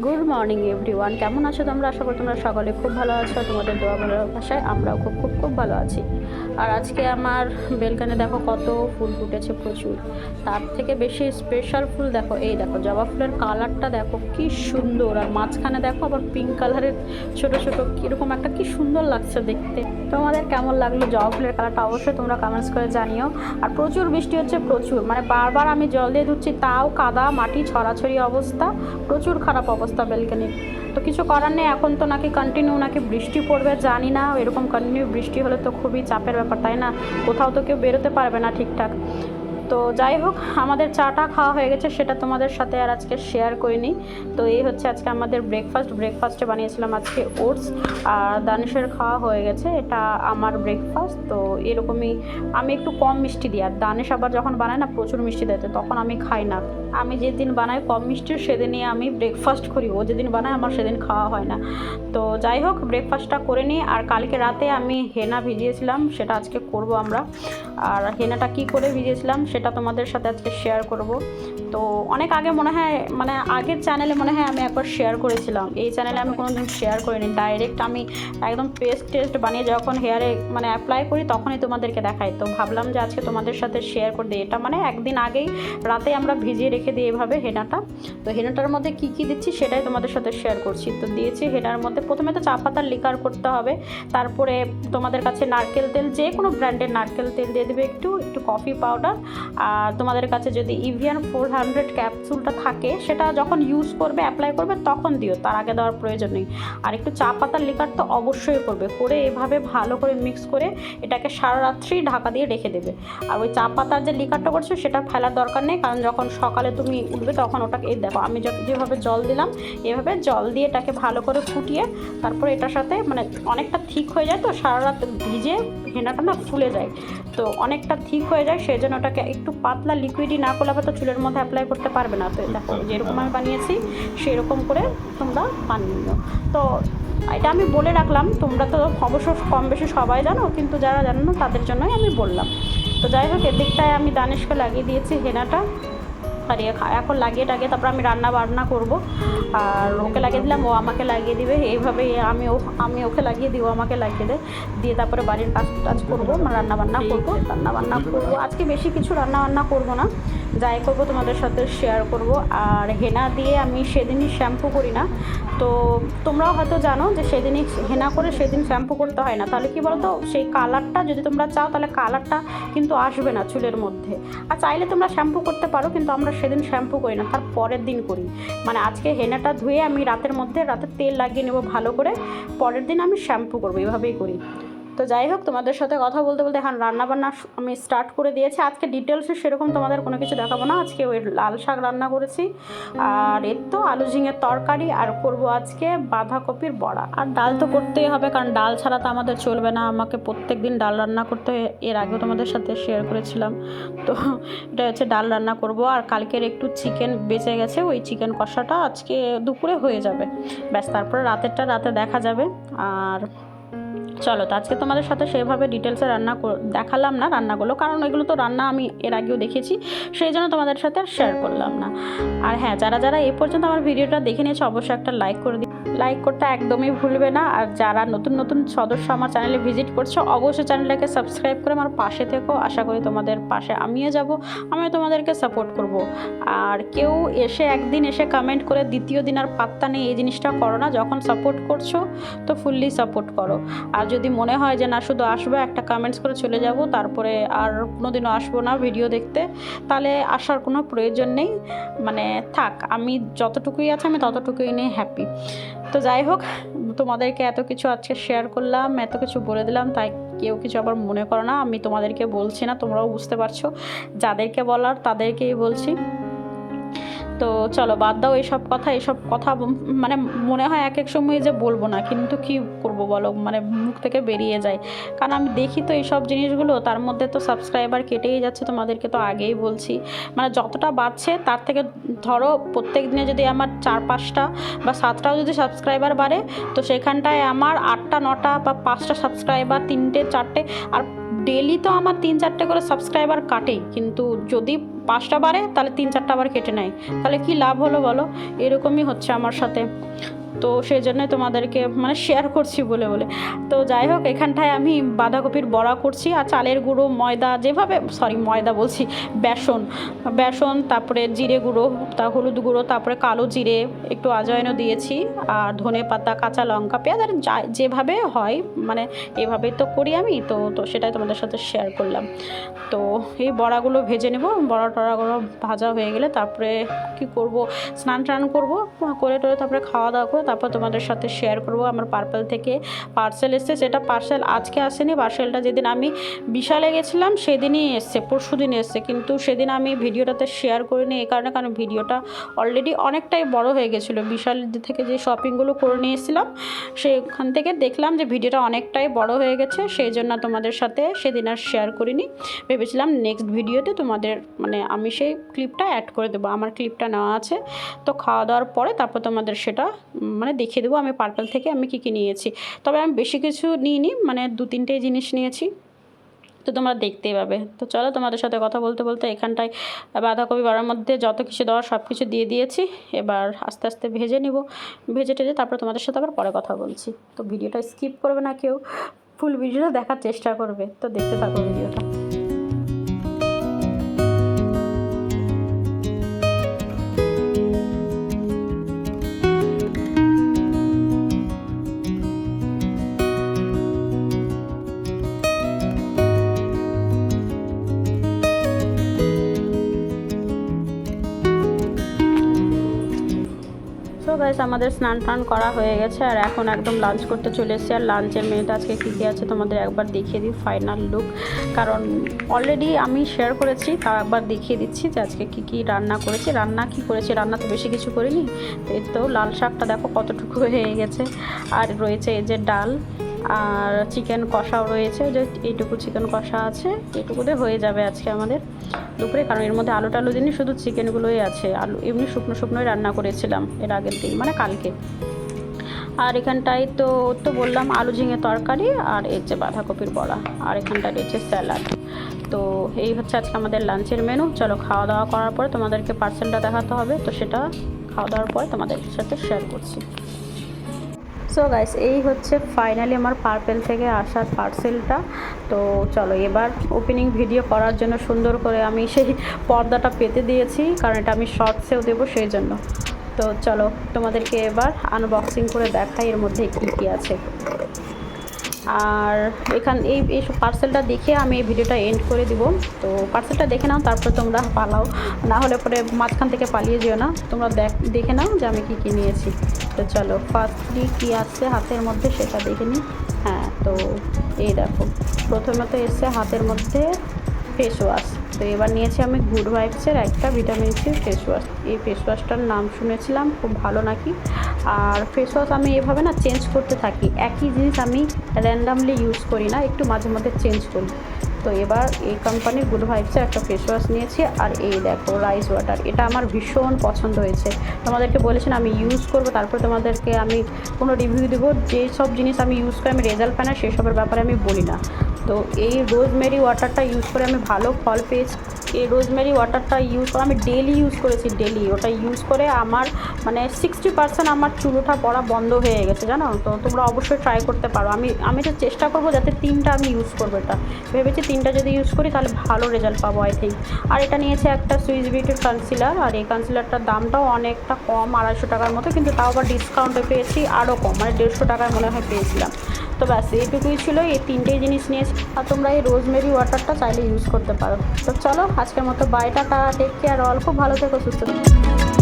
Good morning everyone কেমন আছো তোমরা? আশা করি তোমরা সকলে খুব ভালো আছো। তোমাদের দোয়া ভাষায় আমরাও খুব খুব খুব ভালো আছি। আর আজকে আমার বেলকানে দেখো কত ফুল ফুটেছে প্রচুর। তার থেকে বেশি স্পেশাল ফুল দেখো, এই দেখো, জবা ফুলের কালারটা দেখো কি সুন্দর। আর মাঝখানে দেখো আবার পিঙ্ক কালারের ছোট ছোট, কীরকম একটা কি সুন্দর লাগছে দেখতে। তোমাদের কেমন লাগল জবা ফুলের কালারটা অবশ্যই তোমরা কমেন্টস করে জানিও। আর প্রচুর বৃষ্টি হচ্ছে, প্রচুর। মানে বারবার আমি জল দিয়ে ধুচ্ছি, তাও কাদা, মাটি, ছড়াছড়ি অবস্থা, প্রচুর খারাপ অবস্থা। বেলকানির তো কিছু করার নেই, এখন তো নাকি কন্টিনিউ নাকি বৃষ্টি পড়বে জানি না, এরকম কন্টিনিউ বৃষ্টি হলে তো খুবই চাপের ব্যাপার, তাই না? কোথাও তো কেউ বেরোতে পারবে না ঠিকঠাক। তো যাই হোক, আমাদের চাটা খাওয়া হয়ে গেছে, সেটা তোমাদের সাথে আর আজকে শেয়ার করিনি। তো এই হচ্ছে আজকে আমাদের ব্রেকফাস্ট ব্রেকফাস্টে বানিয়েছিলাম আজকে ওটস আর দানিশের খাওয়া হয়ে গেছে, এটা আমার ব্রেকফাস্ট তো এরকমই আমি একটু কম মিষ্টি দিই, আর দানিশ আবার যখন বানায় না, প্রচুর মিষ্টি দেয় তখন আমি খাই না। আমি যেদিন বানাই কম মিষ্টি সেদিনই আমি ব্রেকফাস্ট করি, ও যেদিন বানায়, আমার সেদিন খাওয়া হয় না। তো যাই হোক ব্রেকফাস্টটা করে নিই, আর কালকে রাতে আমি হেনা ভিজিয়েছিলাম, সেটা আজকে করব আমরা। আর হেনাটা কি করে ভিজিয়েছিলাম, সেটা তোমাদের সাথে আজকে শেয়ার করব। তো অনেক আগে মনে হয় মানে আগের চ্যানেলে মনে হয় আমি একবার শেয়ার করেছিলাম। এই চ্যানেলে আমি কোনোদিন শেয়ার করিনি। ডাইরেক্ট আমি একদম পেস্ট টেস্ট বানিয়ে যখন হেয়ারে মানে অ্যাপ্লাই করি, তখনই তোমাদেরকে দেখাই। তো ভাবলাম যে আজকে তোমাদের সাথে শেয়ার করে দিই। এটা মানে একদিন আগেই রাতে আমরা ভিজিয়ে রেখে দিই এভাবে হেনাটা। তো হেনাটার মধ্যে কি কি দিচ্ছি সেটাই তোমাদের সাথে শেয়ার করছি। তো দিয়েছি হেনার মধ্যে প্রথমে তো চা পাতার লিকার করতে হবে। তারপরে তোমাদের কাছে নারকেল তেল, যে কোনো ব্র্যান্ডের নারকেল তেল দিয়ে দেবে একটু একটু কফি পাউডার আর তোমাদের কাছে যদি ইভিয়ান ফোর হান্ড্রেড ক্যাপসুলটা থাকে, সেটা যখন ইউজ করবে অ্যাপ্লাই করবে, তখন দিও, তার আগে দেওয়ার প্রয়োজন নেই। আর একটু চা পাতার লিকার তো অবশ্যই করবে, করে এভাবে ভালো করে মিক্স করে এটাকে সারা রাত্রি ঢাকা দিয়ে রেখে দেবে। আর ওই চা পাতার যে লিকারটা করছ, সেটা ফেলার দরকার নেই, কারণ যখন সকালে তুমি উঠবে, তখন ওটাকে, এই দেখো, আমি যেভাবে জল দিলাম, এভাবে জল দিয়ে এটাকে ভালো করে ফুটিয়ে, তারপরে এটার সাথে মানে অনেকটা ঠিক হয়ে যায় তো, সারা রাত ভিজে হেনাটা না ফুলে যায়। তো অনেকটা ঠিক হয়ে যায় সেই জন্য ওটাকে একটু পাতলা লিকুইডই না করলে আবার তো চুলের মধ্যে অ্যাপ্লাই করতে পারবে না। তো দেখো যেরকম আমি বানিয়েছি সেরকম করে তোমরা বানিয়ে নিও। তো এটা আমি বলে রাখলাম তোমরা তো অবশ্য কম বেশি সবাই জানো কিন্তু যারা জানো না তাদের জন্যই আমি বললাম। তো যাই হোক এদিকটায় আমি দানেশকে লাগিয়ে দিয়েছি হেনাটা। এ এখন লাগিয়ে টাগিয়ে তারপর আমি রান্না বান্না করব। আর ওকে লাগিয়ে দিলাম, ও আমাকে লাগিয়ে দিবে। এইভাবে আমি ও, আমি ওকে লাগিয়ে দিই, ও আমাকে লাগিয়ে দেয়। দিয়ে তারপরে বাড়ির কাজ টাজ করব রান্না বান্না করব রান্না বান্না করব। আজকে বেশি কিছু রান্না বান্না করব না। যাই করব, তোমাদের সাথে শেয়ার করব। আর হেনা দিয়ে আমি সেদিনই শ্যাম্পু করি না। তো তোমরাও হয়তো জানো যে সেদিনই হেনা করে সেদিন শ্যাম্পু করতে হয় না। তাহলে কি বলতো, সেই কালারটা যদি তোমরা চাও, তাহলে কালারটা কিন্তু আসবে না চুলের মধ্যে। আর চাইলে তোমরা শ্যাম্পু করতে পারো, কিন্তু আমরা সেদিন শ্যাম্পু করি না, তার পরের দিন করি। মানে আজকে হেনাটা ধুয়ে আমি রাতের মধ্যে, রাতে তেল লাগিয়ে নেব ভালো করে, পরের দিন আমি শ্যাম্পু করব, এভাবেই করি। তো যাই হোক, তোমাদের সাথে কথা বলতে বলতে এখন রান্নাবান্না আমি স্টার্ট করে দিয়েছি। আজকে ডিটেলসে সেরকম তোমাদের কোনো কিছু দেখাবো না। আজকে ওই লাল শাক রান্না করেছি। আর এর তো আলু ঝিঙের তরকারি আর করব আজকে বাঁধাকপির বড়া। আর ডাল তো করতেই হবে, কারণ ডাল ছাড়া তো আমাদের চলবে না। আমাকে প্রত্যেক দিন ডাল রান্না করতে এর আগেও তোমাদের সাথে শেয়ার করেছিলাম। তো এটা হচ্ছে ডাল রান্না করব। আর কালকের একটু চিকেন বেঁচে গেছে। ওই চিকেন কষাটা আজকে দুপুরে হয়ে যাবে। ব্যাস, তারপরে রাতেরটা রাতে দেখা যাবে। আর চলো তো আজকে তোমাদের সাথে সেভাবে ডিটেলসে রান্না দেখালাম না রান্নাগুলো, কারণ এগুলো তো রান্না আমি এর আগেও দেখেছি, সেই জন্য তোমাদের সাথে আর শেয়ার করলাম না। আর হ্যাঁ যারা যারা এ পর্যন্ত আমার ভিডিওটা দেখে নিয়েছে, অবশ্যই একটা লাইক করে দিই লাইক করতে একদমই ভুলবে না, আর যারা নতুন নতুন সদস্য আমার চ্যানেলে ভিজিট করছ, অবশ্যই চ্যানেলটাকে সাবস্ক্রাইব করে আমার পাশে থেকো। আশা করি তোমাদের পাশে আমিও যাব, আমিও তোমাদেরকে সাপোর্ট করব। আর কেউ এসে একদিন এসে কমেন্ট করে দ্বিতীয় দিন আর পাত্তা নেই, এই জিনিসটা করো না, যখন সাপোর্ট করছ, তো ফুললি সাপোর্ট করো। আর যদি মনে হয় যে না, শুধু আসব, একটা কমেন্টস করে চলে যাব, তারপরে আর কোনোদিনও আসব না ভিডিও দেখতে, তাহলে আসার কোনো প্রয়োজন নেই। মানে থাক, আমি যতটুকুই আছে, আমি ততটুকুই নিয়ে হ্যাপি তো যাই হোক, তোমাদেরকে এত কিছু আজকে শেয়ার করলাম, এত কিছু বলে দিলাম, তাই কেউ কিছু আবার মনে করো না, আমি তোমাদেরকে বলছি না, তোমরাও বুঝতে পারছ। যাদেরকে বলার, তাদেরকেই বলছি। তো চলো বাদ দাও এইসব কথা এইসব কথা মানে মনে হয় এক এক সময় যে বলব না, কিন্তু কি করব বলো? মানে মুখ থেকে বেরিয়ে যায়। কারণ আমি দেখি তো এইসব জিনিসগুলো, তার মধ্যে তো সাবস্ক্রাইবার কেটেই যাচ্ছে, তোমাদেরকে তো আগেই বলছি। মানে যতটা বাড়ছে, তার থেকে ধরো প্রত্যেক দিনে যদি আমার চার পাঁচটা বা সাতটাও যদি সাবস্ক্রাইবার বাড়ে, তো সেখানটায় আমার আটটা, নটা বা পাঁচটা সাবস্ক্রাইবার তিনটে, চারটে, আর ডেলি তো আমার তিন, চারটে করে সাবস্ক্রাইবার কাটেই। কিন্তু যদি পাঁচটা বারে তাহলে তিন চারটা বার কেটে নেয়। তাহলে কি লাভ হলো বলো? এরকমই হচ্ছে আমার সাথে। তো সেই জন্যই তোমাদেরকে মানে শেয়ার করছি বলে বলে। তো যাই হোক, এখানটায় আমি বাঁধাকপির বড়া করছি আর চালের গুঁড়ো, ময়দা যেভাবে সরি ময়দা বলছি, বেসন বেসন, তারপরে জিরে গুঁড়ো, তা হলুদ গুঁড়ো, তারপরে কালো জিরে, একটু আজওয়াইনও দিয়েছি, আর ধনে পাতা, কাঁচা লঙ্কা, পেঁয়াজ, আর যেভাবে হয় মানে এভাবেই তো করি আমি, তো তো সেটাই তোমাদের সাথে শেয়ার করলাম। তো এই বড়াগুলো ভেজে নেব, বড়া টড়াগুলো ভাজা হয়ে গেলে তারপরে কি করব, স্নান টান করব করে টোরে তারপরে খাওয়া দাওয়া করে তারপর তোমাদের সাথে শেয়ার করব আমার পার্পেল থেকে পার্সেল এসছে। সেটা পার্সেল আজকে আসেনি পার্সেলটা যেদিন আমি বিশালে গেছিলাম, সেদিনই এসছে, পরশু দিন এসছে। কিন্তু সেদিন আমি ভিডিওটাতে শেয়ার করিনি এই কারণে কারণ ভিডিওটা অলরেডি অনেকটাই বড় হয়ে গেছিল। বিশাল থেকে যে শপিংগুলো করে নিয়ে এসেছিলাম সেখান থেকে দেখলাম যে ভিডিওটা অনেকটাই বড় হয়ে গেছে, সেই জন্য তোমাদের সাথে সেদিন আর শেয়ার করিনি। ভেবেছিলাম নেক্সট ভিডিওতে তোমাদের মানে আমি সেই ক্লিপটা অ্যাড করে দেবো। আমার ক্লিপটা নেওয়া আছে। তো খাওয়া দাওয়ার পরে তারপর তোমাদের সেটা মানে দেখিয়ে দেবো আমি পার্পেল থেকে আমি কী কী নিয়েছি। তবে আমি বেশি কিছু নিইনি মানে দু তিনটে জিনিস নিয়েছি। তো তোমরা দেখতেই পাবে। তো চলো তোমাদের সাথে কথা বলতে বলতে এখানটায় বাঁধাকপি বাড়ার মধ্যে যত কিছু দেওয়ার সব কিছু দিয়ে দিয়েছি। এবার আস্তে আস্তে ভেজে নিব। ভেজে টেজে তারপর তোমাদের সাথে আবার পরে কথা বলছি। তো ভিডিওটা স্কিপ করবে না কেউ। ফুল ভিডিওটা দেখার চেষ্টা করবে। তো দেখতে থাকো ভিডিওটা। সো গাইস আমাদের স্নান টান করা হয়ে গেছে আর এখন একদম লাঞ্চ করতে চলে এসেছি। আর লাঞ্চের মেনুতে আজকে কী কী আছে তোমাদের একবার দেখিয়ে দিই ফাইনাল লুক কারণ অলরেডি আমি শেয়ার করেছি, তাও একবার দেখিয়ে দিচ্ছি যে আজকে কী কী রান্না করেছি। রান্না কী করেছি? রান্না তো বেশি কিছু করিনি। এই তো লাল শাকটা দেখো কতটুকু হয়ে গেছে। আর রয়েছে এই যে ডাল আর চিকেন কষাও রয়েছে, যে এইটুকু চিকেন কষা আছে, এইটুকুতে হয়ে যাবে আজকে আমাদের দুপুরে। কারণ এর মধ্যে আলু টালু দিনই শুধু চিকেনগুলোই আছে, আলু এমনি শুকনো শুকনোই রান্না করেছিলাম এর আগের দিন মানে কালকে। আর এখানটায় তো তো বললাম আলু ঝিঙে তরকারি আর এর যে বাঁধাকপির বড়া, আর এখানটায় রয়েছে স্যালাড। তো এই হচ্ছে আজকে আমাদের লাঞ্চের মেনু। চলো খাওয়া দাওয়া করার পরে তোমাদেরকে পার্সেলটা দেখাতে হবে, তো সেটা খাওয়া দাওয়ার পরে তোমাদের সাথে শেয়ার করছি। সো গাইস এই হচ্ছে ফাইনালি আমার পার্পেল থেকে আসার পার্সেলটা তো চলো, এবার ওপেনিং ভিডিও করার জন্য সুন্দর করে আমি সেই পর্দাটা পেতে দিয়েছি, কারণ এটা আমি শর্টসেও দেবো সেই জন্য। তো চলো, তোমাদেরকে এবার আনবক্সিং করে দেখাই এর মধ্যে কী কী আছে। আর এখান এই এইসব পার্সেলটা দেখে আমি এই ভিডিওটা এন্ড করে দিব। তো পার্সেলটা দেখে নাও, তারপর তোমরা পালাও। না হলে পরে মাঝখান থেকে পালিয়ে যেও না। তোমরা দেখ, দেখে নাও যে আমি কী কী নিয়েছি। তো চলো ফার্স্টলি কী আসছে হাতের মধ্যে সেটা দেখে নিই হ্যাঁ তো এই দেখো প্রথমত এসছে হাতের মধ্যে ফেস ওয়াশ তো এবার নিয়েছি আমি গুড ভাইবসের একটা ভিটামিন সি ফেস ওয়াশ এই ফেস ওয়াশটার নাম শুনেছিলাম, খুব ভালো নাকি? আর ফেস ওয়াশ আমি এভাবে না চেঞ্জ করতে থাকি। একই জিনিস আমি র্যান্ডামলি ইউজ করি না, একটু মাঝে মধ্যে চেঞ্জ করি। তো এবার এই কোম্পানির গুড ভাইবসের একটা ফেস ওয়াশ নিয়েছি, আর এই দেখো রাইস ওয়াটার এটা আমার ভীষণ পছন্দ হয়েছে। তোমাদেরকে বলেছেন আমি ইউজ করব, তারপর তোমাদেরকে আমি কোনো রিভিউ দেবো। যেসব জিনিস আমি ইউজ করি, আমি রেজাল্ট পাই না, সেসবের ব্যাপারে আমি বলি না। তো এই রোজমেরি ওয়াটারটা ইউজ করে আমি ভালো ফল পেয়েছি। এই রোজমেরি ওয়াটারটা ইউজ করে আমি ডেলি ইউজ করেছি ডেলি ওটা ইউজ করে আমার মানে সিক্সটি পার্সেন্ট আমার চুলোটা পড়া বন্ধ হয়ে গেছে, জানো? তো তোমরা অবশ্যই ট্রাই করতে পারো। আমি আমি তো চেষ্টা করব যাতে তিনটা আমি ইউজ করব এটা। ভেবেছি তিনটা যদি ইউজ করি তাহলে ভালো রেজাল্ট পাবো আই থিঙ্ক আর এটা নিয়েছে একটা সুইস বিউটির কনসিলার আর এই কনসিলারটার দামটাও অনেকটা কম, আড়াইশো টাকার মতো, কিন্তু তাও আবার ডিসকাউন্টে পেয়েছি আরও কম মানে দেড়শো টাকায় মনে হয় পেয়েছিলাম। তো ব্যাস, এইটুকুই ছিল, এই তিনটেই জিনিস নিয়েছি। আর তোমরা এই রোজমেরি ওয়াটারটা চাইলে ইউজ করতে পারো। তো চলো, আজকের মতো bye tata take care all খুব ভালো থেকো, সুস্থ থেকো।